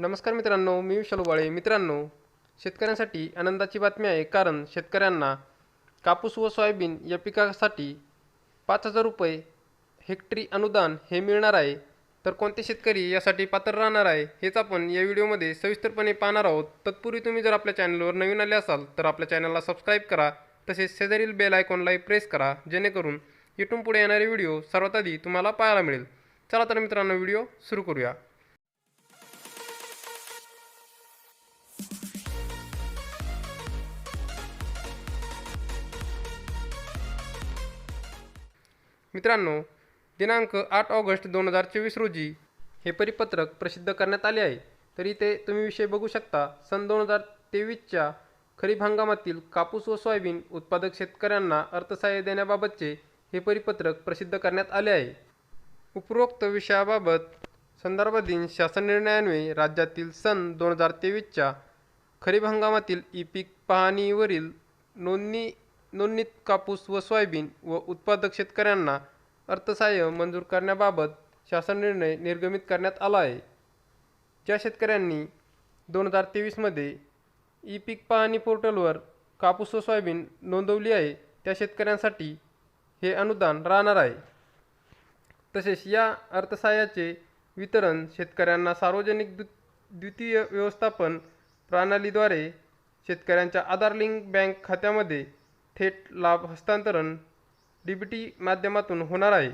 नमस्कार मित्रांनो मी विशाल उबाळे. मित्रांनो शेतकऱ्यांसाठी आनंदाची बातमी आहे कारण शेतकऱ्यांना कापूस व सोयाबीन या पिकासाठी पाच हजार रुपये हेक्टरी अनुदान हे मिळणार आहे. तर कोणते शेतकरी यासाठी पात्र राहणार आहे हेच आपण या व्हिडिओमध्ये सविस्तरपणे पाहणार आहोत. तत्पूर्वी तुम्ही जर आपल्या चॅनलवर नवीन आले असाल तर आपल्या चॅनलला सबस्क्राईब करा तसेच शेजारील बेल आयकॉनलाही प्रेस करा जेणेकरून इथून पुढे येणारे व्हिडिओ सर्वात आधी तुम्हाला पाहायला मिळेल. चला तर मित्रांनो व्हिडिओ सुरू करूया. मित्रांनो दिनांक आठ ऑगस्ट दोन हजार चोवीस रोजी हे परिपत्रक प्रसिद्ध करण्यात आले आहे. तर इथे तुम्ही विषय बघू शकता सन दोन हजार तेवीसच्या खरीप हंगामातील कापूस व सोयाबीन उत्पादक शेतकऱ्यांना अर्थसहाय्य देण्याबाबतचे हे परिपत्रक प्रसिद्ध करण्यात आले आहे. उपरोक्त विषयाबाबत संदर्भाधीन शासन निर्णयान्वये राज्यातील सन दोन हजार तेवीसच्या खरीप हंगामातील ई पीक पाहणीवरील नोंदणी नोंदणीत कापूस व सोयाबीन व उत्पादक शेतकऱ्यांना अर्थसहाय्य मंजूर करण्याबाबत शासन निर्णय निर्गमित करण्यात आला आहे. ज्या शेतकऱ्यांनी दोन हजार तेवीसमध्ये ई पीक पाहणी पोर्टलवर कापूस व सोयाबीन नोंदवली आहे त्या शेतकऱ्यांसाठी हे अनुदान राहणार आहे. तसेच या अर्थसहाय्याचे वितरण शेतकऱ्यांना सार्वजनिक द्वि द्वितीय व्यवस्थापन प्रणालीद्वारे शेतकऱ्यांच्या आधार लिंक बँक खात्यामध्ये थेट लाभ हस्तांतरण डी बी टी माध्यमातून होणार आहे.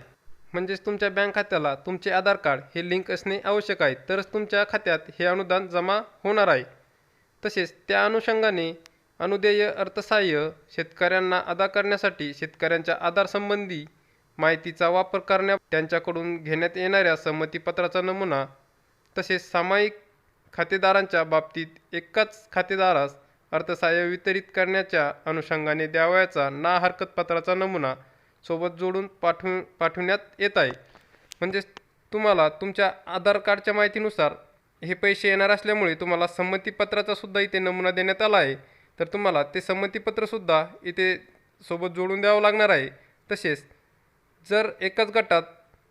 म्हणजेच तुमच्या बँक खात्याला तुमचे आधार कार्ड हे लिंक असणे आवश्यक आहे. तरच तुमच्या खात्यात हे अनुदान जमा होणार आहे. तसेच त्या अनुषंगाने अनुदेय अर्थसहाय्य शेतकऱ्यांना अदा करण्यासाठी शेतकऱ्यांच्या आधारसंबंधी माहितीचा वापर करण्या त्यांच्याकडून घेण्यात येणाऱ्या संमतीपत्राचा नमुना तसेच सामायिक खातेदारांच्या बाबतीत एकाच खातेदारास अर्थसहाय्य वितरित करण्याच्या अनुषंगाने द्यावयाचा ना हरकत पत्राचा नमुना सोबत जोडून पाठवून पाठवण्यात येत आहे. म्हणजेच तुम्हाला तुमच्या आधार कार्डच्या माहितीनुसार हे पैसे येणार असल्यामुळे तुम्हाला संमतीपत्राचा सुद्धा इथे नमुना देण्यात आला आहे. तर तुम्हाला ते संमतीपत्रसुद्धा इथे सोबत जोडून द्यावं लागणार आहे. तसेच जर एकाच गटात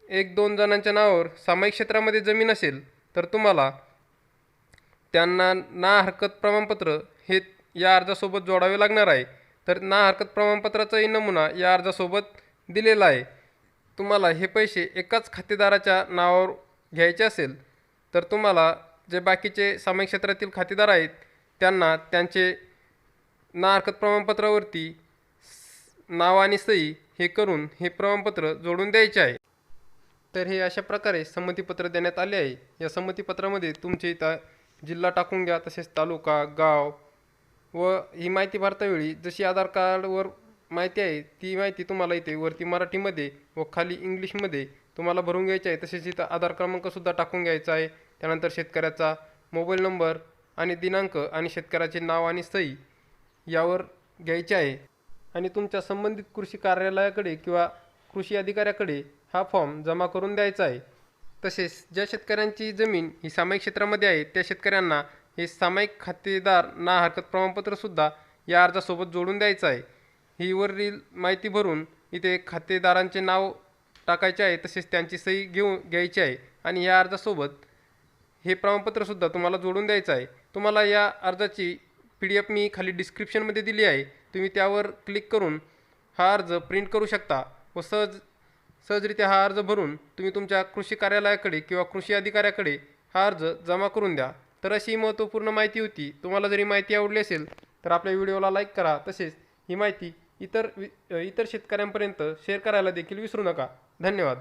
एक दोन जणांच्या नावावर सामायिक क्षेत्रामध्ये जमीन असेल तर तुम्हाला त्यांना ना हरकत प्रमाणपत्र हे या अर्जासोबत जोडावे लागणार आहे. तर ना हरकत प्रमाणपत्राचाही नमुना या अर्जासोबत दिलेला आहे. तुम्हाला हे पैसे एकाच खातेदाराच्या नावावर घ्यायचे असेल तर तुम्हाला जे बाकीचे सामायिक क्षेत्रातील खातेदार आहेत त्यांना त्यांचे ना हरकत प्रमाणपत्रावरती नाव आणि सही हे करून हे प्रमाणपत्र जोडून द्यायचे आहे. तर हे अशा प्रकारे संमतीपत्र देण्यात आले आहे. या संमतीपत्रामध्ये तुमचे इथं जिल्हा टाकून घ्या तसेच तालुका गाव व ही माहिती भरतावेळी जशी आधार कार्डवर माहिती आहे ती माहिती तुम्हाला इथे वरती मराठीमध्ये व खाली इंग्लिशमध्ये तुम्हाला भरून घ्यायची आहे. तसेच इथं आधार क्रमांकसुद्धा टाकून घ्यायचा आहे. त्यानंतर शेतकऱ्याचा मोबाईल नंबर आणि दिनांक आणि शेतकऱ्याचे नाव आणि सही यावर घ्यायचे आहे. आणि तुमच्या संबंधित कृषी कार्यालयाकडे किंवा कृषी अधिकाऱ्याकडे हा फॉर्म जमा करून द्यायचा आहे. तसेच ज्या शेतकऱ्यांची जमीन ही सामायिक क्षेत्रामध्ये आहे त्या शेतकऱ्यांना हे सामायिक खातेदार ना हरकत प्रमाणपत्रसुद्धा या अर्जासोबत जोडून द्यायचं आहे. ही वरील माहिती भरून इथे खातेदारांचे नाव टाकायचे आहे तसेच त्यांची सही घेऊन घ्यायची आहे आणि या अर्जासोबत हे प्रमाणपत्रसुद्धा तुम्हाला जोडून द्यायचं आहे. तुम्हाला या अर्जाची पी डी एफ मी खाली डिस्क्रिप्शनमध्ये दिली आहे. तुम्ही त्यावर क्लिक करून हा अर्ज प्रिंट करू शकता व सहज सहजरित्या हा अर्ज भरून तुम्ही तुमच्या कृषी कार्यालयाकडे किंवा कृषी अधिकाऱ्याकडे हा अर्ज जमा करून द्या. तर अशी ही महत्त्वपूर्ण माहिती होती. तुम्हाला जरी माहिती आवडली असेल तर आपल्या व्हिडिओला लाईक करा. तसेच ही माहिती इतर वि इतर शेतकऱ्यांपर्यंत शेअर करायला देखील विसरू नका. धन्यवाद.